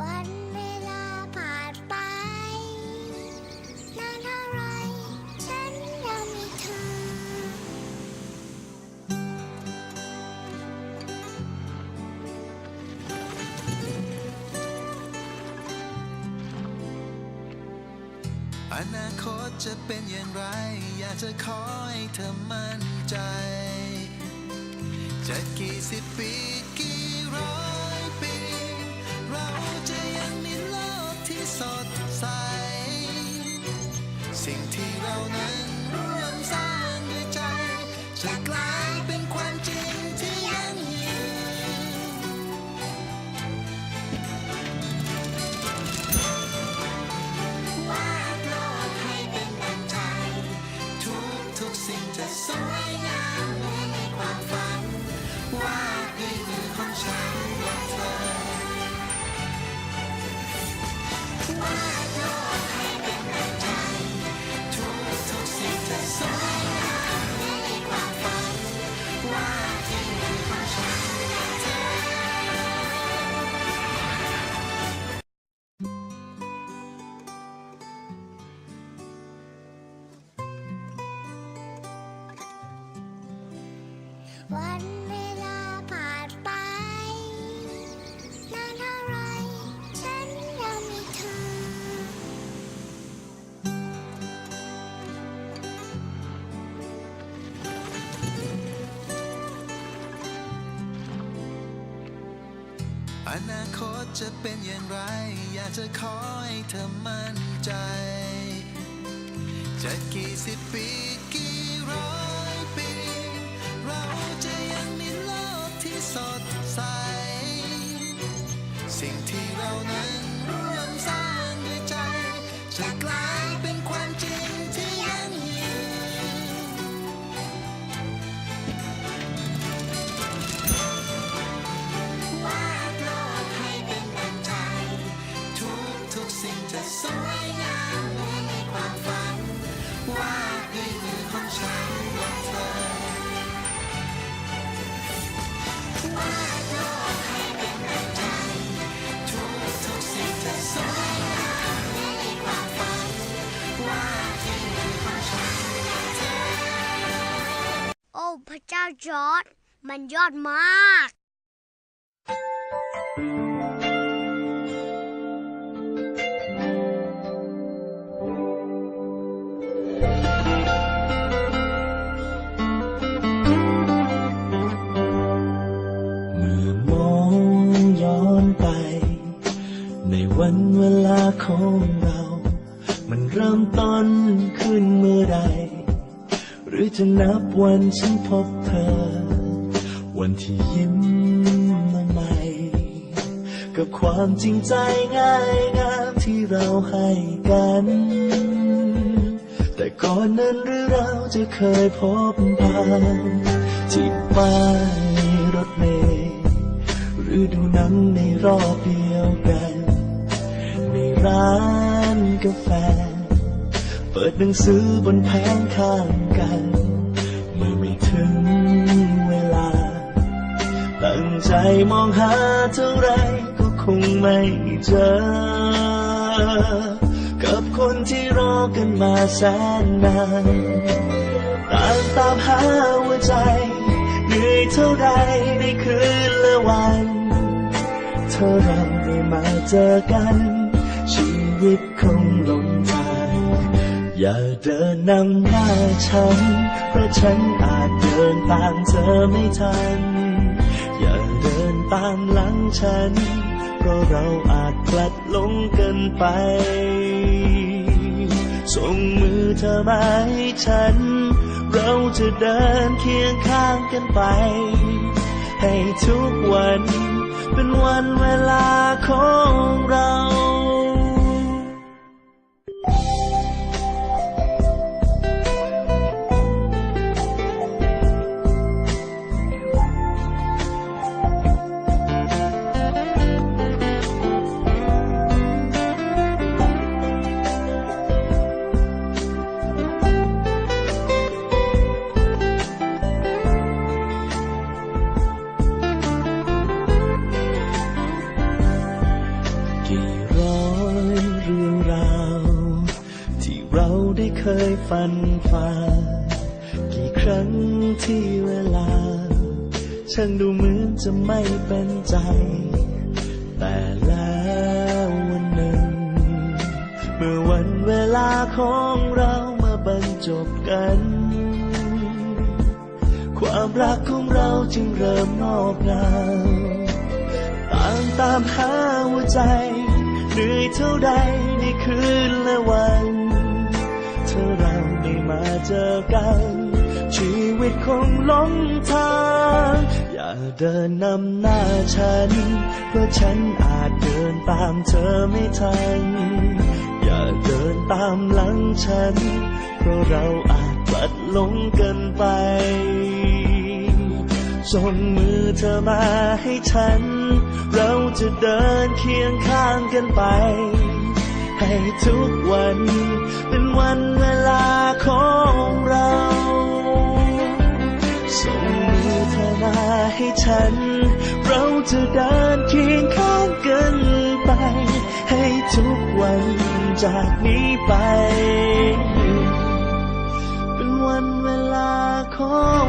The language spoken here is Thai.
วันเวลาผ่านไป นานเท่าไรฉันยังมีเธอ อนาคตจะเป็นอย่างไร อยากจะขอให้เธอมั่นใจ จะกี่สิบปี ที่ วันเวลาผ่านไป นานเท่าไรฉันยังมีเธอ อนาคตจะเป็นอย่างไร อยากจะขอให้เธอมั่นใจ จะกี่สิบปี สดใส สิ่งที่เรานั้นร่วมสร้างด้วยใจ จะกลายเป็นความจริงที่ยั่งยืนวาดโลกให้เป็นดังใจ ทุกทุกสิ่งจะสวย เจ้าจอร์ดมันยอดมาก เมื่อมองย้อนไป ในวันเวลาของเรา มันเริ่มต้นขึ้นเมื่อใด หรือจะนับวันฉันพบเธอ วันที่ยิ้มมาใหม่ กับความจริงใจง่ายงามที่เราให้กัน แต่ก่อนนั้นหรือเราจะเคยพบผ่านที่ป้ายรถเมล์หรือดูหนังในรอบเดียวกัน ในร้านกาแฟ เปิดหนังสือบนแผงข้างกัน เมื่อไม่ถึงเวลา ตั้งใจมองหาเท่าไรก็คงไม่เจอ กับคนที่รอกันมาแสนนานต่างตามหาหัวใจ เหนื่อยเท่าไรในคืนและวัน เธอราได้มาเจอกัน ชีวิตคงหลง อย่าเดินนำหน้าฉัน เพราะฉันอาจเดินตามเธอไม่ทัน อย่าเดินตามหลังฉัน เพราะเราอาจพลัดหลงกันไป ส่งมือเธอมาให้ฉัน เราจะเดินเคียงข้างกันไป ให้ทุกวัน เป็นวันเวลาของเรา ฟันฝ่ากี่ครั้งที่เวลา ช่างดูเหมือนจะไม่เป็นใจ แต่แล้ววันหนึ่ง เมื่อวันเวลาของเรามาบรรจบกัน ความรักของเราจึงเริ่มงอกงามต่างตามหาหัวใจเหนื่อยเท่าใดในคืนและวัน เธอเราได้มาเจอกัน ชีวิตคงหลงทาง อย่าเดินนำหน้าฉัน เพราะฉันอาจเดินตามเธอไม่ทัน อย่าเดินตามหลังฉัน เพราะเราอาจพลัดหลงกันไปส่งมือเธอมาให้ฉัน เราจะเดินเคียงข้างกันไป ให้ทุกวัน เป็นวันเวลาของเราส่งมือเธอมาให้ฉัน เราจะเดินเคียงข้างกันไป ให้ทุกวันจากนี้ไป เป็นวันเวลาของ